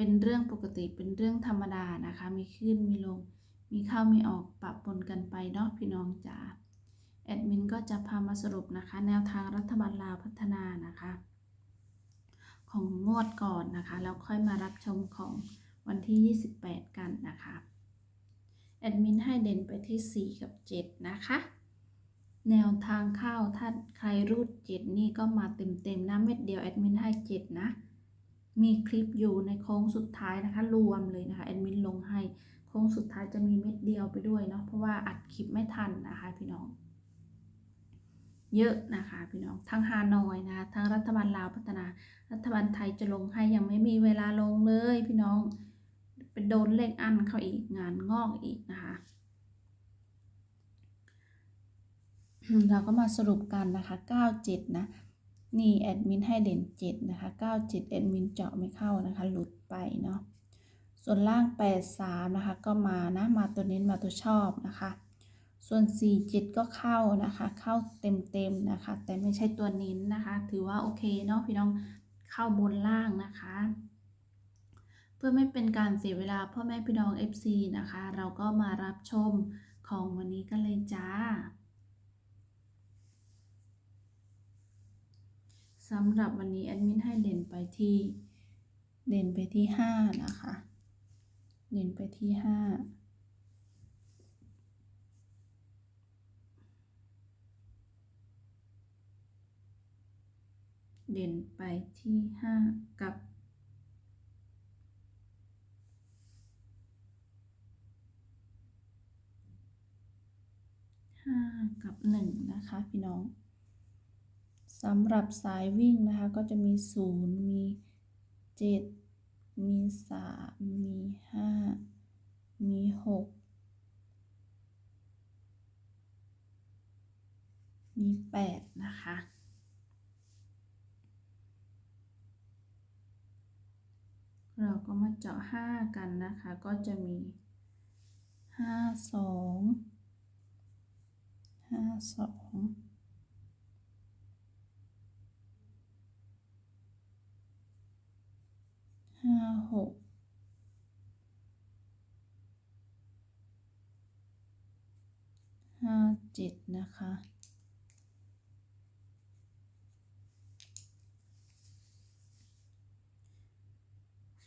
เป็นเรื่องปกติเป็นเรื่องธรรมดานะคะ มีขึ้นมีลง มีเข้ามีออกปะปนกันไปเนาะพี่น้องจ๋าแอดมินก็จะพามาสรุปนะคะ แนวทางรัฐบาลลาวพัฒนานะคะ ของงวดก่อนนะคะแล้วค่อยมารับชมของวันที่ 28 กันนะคะแอดมินให้เด่นไปที่ 4 กับ 7 นะคะ แนวทางเข้าถ้าใครรูด 7 นี่ก็มาเต็มๆนะเม็ดเดียวแอดมินให้ 7 นะ มีคลิปอยู่ในโค้งสุดท้ายนะคะ รวมเลยนะคะแอดมินลงให้โค้งสุดท้ายจะมีเม็ดเดียวไปด้วยเนาะเพราะว่าอัดคลิปไม่ทันนะคะพี่น้อง เยอะนะคะพี่น้องทั้งฮานอยนะคะทั้งรัฐบาลลาวพัฒนา รัฐบาลไทยจะลงให้ยังไม่มีเวลาลงเลยพี่น้องเป็นโดนเลขอันเข้าอีกงานงอกอีกนะคะเราก็มาสรุปกันนะคะ 97 นะ นี่แอดมินให้เด่น7นะคะ97แอดมินเจาะไม่เข้านะคะ หลุดไปเนาะส่วนล่าง83นะคะ ก็มานะมาตัวเน้นมาตัวชอบนะคะ ส่วน47ก็เข้านะคะ เข้าเต็มๆนะคะ แต่ไม่ใช่ตัวเน้นนะคะ ถือว่าโอเคเนาะพี่น้องเข้าบนล่างนะคะ เพื่อไม่เป็นการเสียเวลาพ่อแม่พี่น้อง FC นะคะ เราก็มารับชมของวันนี้กันเลยจ้า สำหรับวันนี้แอดมินให้เด่นไปที่ เด่นไปที่ห้านะคะ เด่นไปที่ห้าเด่นไปที่ห้ากับห้ากับหนึ่งนะคะ พี่น้อง สำหรับสายวิ่งนะคะ ก็จะมี 0 มี 7 มี 3 มี 5 มี 6 มี 8 นะคะ เราก็มาเจาะ 5 กันนะคะ ก็จะมี 5 2 5 2 หกห้าเจ็ดนะคะ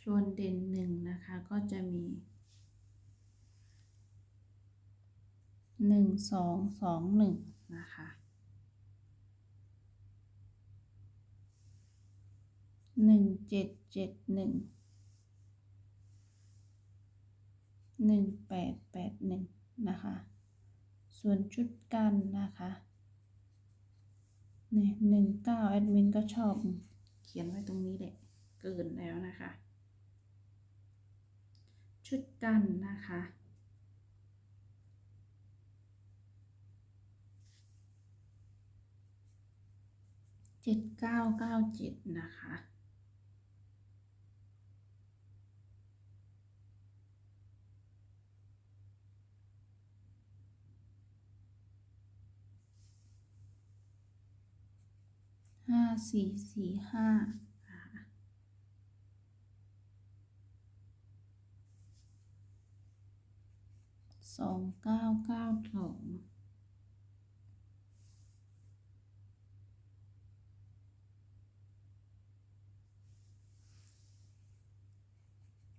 ส่วนเด่นหนึ่งนะคะก็จะมีหนึ่งสองสองหนึ่งนะคะหนึ่งเจ็ดเจ็ดหนึ่ง หนึ่งแปดแปดหนึ่งนะคะ ส่วนชุดกันนะคะนี่หนึ่งเก้าแอดมินก็ชอบ เขียนไว้ตรงนี้แหละเกินแล้วนะคะ ชุดกันนะคะเจ็ดเก้าเก้าเจ็ดนะคะ ห้าสี่สี่ห้าสองเก้าเก้าสอง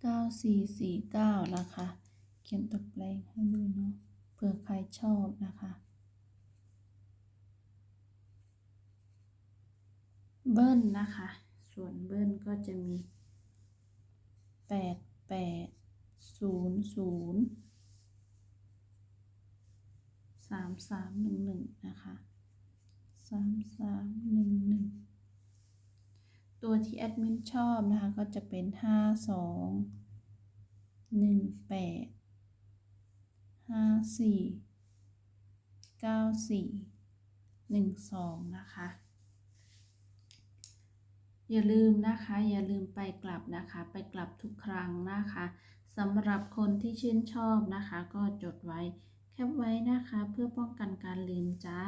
เก้าสี่สี่เก้านะคะ เขียนตัวแปลงให้ด้วยเนาะเผื่อใครชอบนะคะ เบิ้ลนะคะ ส่วนเบิ้ลก็จะมีแปดแปดศูนย์ศูนย์สามสามหนึ่งหนึ่งนะคะสามสามหนึ่งหนึ่งตัวที่แอดมินชอบนะคะ ก็จะเป็นห้าสองหนึ่งแปดห้าสี่เก้าสี่หนึ่งสองนะคะ อย่าลืมนะคะ อย่าลืมไปกลับนะคะ ไปกลับทุกครั้งนะคะสำหรับคนที่ชื่นชอบนะคะ ก็จดไว้แคปไว้นะคะเพื่อป้องกันการลืมจ้า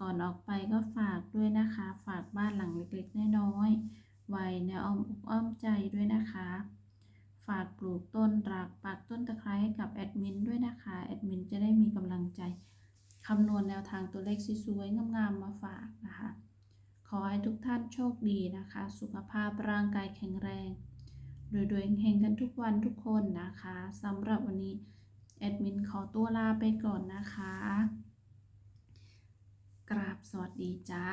ก่อนออกไปก็ฝากด้วยนะคะ ฝากบ้านหลังเล็กๆน้อยๆไว้ในอ้อมอกอ้อมใจด้วยนะคะ ฝากปลูกต้นรักปักต้นตะไคร้ให้กับแอดมินด้วยนะคะแอดมินจะได้มีกำลังใจคำนวณแนวทางตัวเลขสวยๆงามๆมาฝากนะคะ ขอให้ทุกท่านโชคดีนะคะ สุขภาพร่างกายแข็งแรงรวยๆเฮงกันทุกวันทุกคนนะคะสำหรับวันนี้แอดมินขอตัวลาไปก่อนนะคะ กราบสวัสดีจ้า